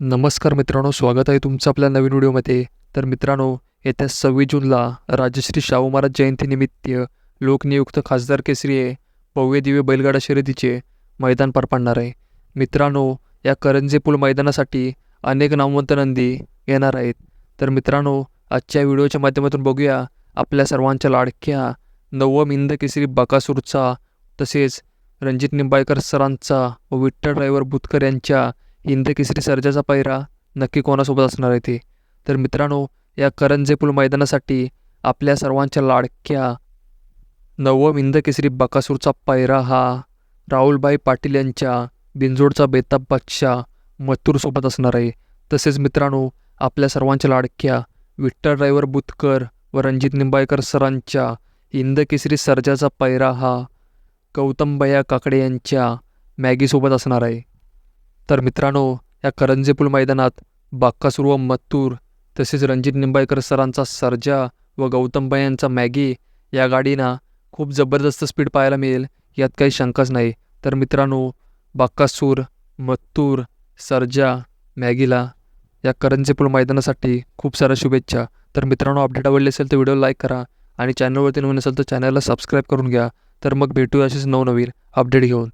नमस्कार मित्रांनो स्वागत आहे तुमचं आपल्या नवीन व्हिडिओमध्ये. तर मित्रांनो येत्या सव्वीस जूनला राजश्री शाहू महाराज जयंतीनिमित्त लोकनियुक्त खासदार केसरीये भव्य दिव्य बैलगाडा शर्यतीचे मैदान पार पाडणार आहे. मित्रांनो या करंजे पूल मैदानासाठी अनेक नामवंत नंदी येणार आहेत. तर मित्रांनो आजच्या व्हिडिओच्या माध्यमातून बघूया आपल्या सर्वांच्या लाडक्या नवम इंद केसरी बकासूरचा तसेच रणजित निंबाळकर सरांचा व विठ्ठल ड्रायव्हर बुतकर यांच्या हिंद केसरी सर्जाचा पायरा नक्की कोणासोबत असणार आहे ते? तर मित्रांनो या करंजे पूल मैदानासाठी आपल्या सर्वांच्या लाडक्या नवम हिंद केसरी बकासूरचा पायरा हा राहुलभाई पाटील यांच्या बिंजोडचा बेताब बादशाह मथुरसोबत असणार आहे. तसेच मित्रांनो आपल्या सर्वांच्या लाडक्या विठ्ठल ड्रायव्हर बुतकर व रणजित निंबाळकर सरांच्या हिंद केसरी सर्जाचा पायरा हा गौतमबया काकडे यांच्या मॅगीसोबत असणार आहे. तर मित्रांनो या करंजेपूल मैदानात बाक्कासूर व मत्तूर तसेच रणजित निंबाळकर सरांचा सर्जा व गौतमबाई यांचा मॅगी या गाडीना खूप जबरदस्त स्पीड पाहायला मिळेल यात काही शंकाच नाही. तर मित्रांनो बाक्कासूर मत्तूर सर्जा मॅगीला या करंजेपूल मैदानासाठी खूप साऱ्या शुभेच्छा. तर मित्रांनो अपडेट आवडले असेल तर व्हिडिओ लाईक करा आणि चॅनलवरती नवीन असेल तर चॅनलला सबस्क्राईब करून घ्या. तर मग भेटूया असेच नवनवीन अपडेट घेऊन.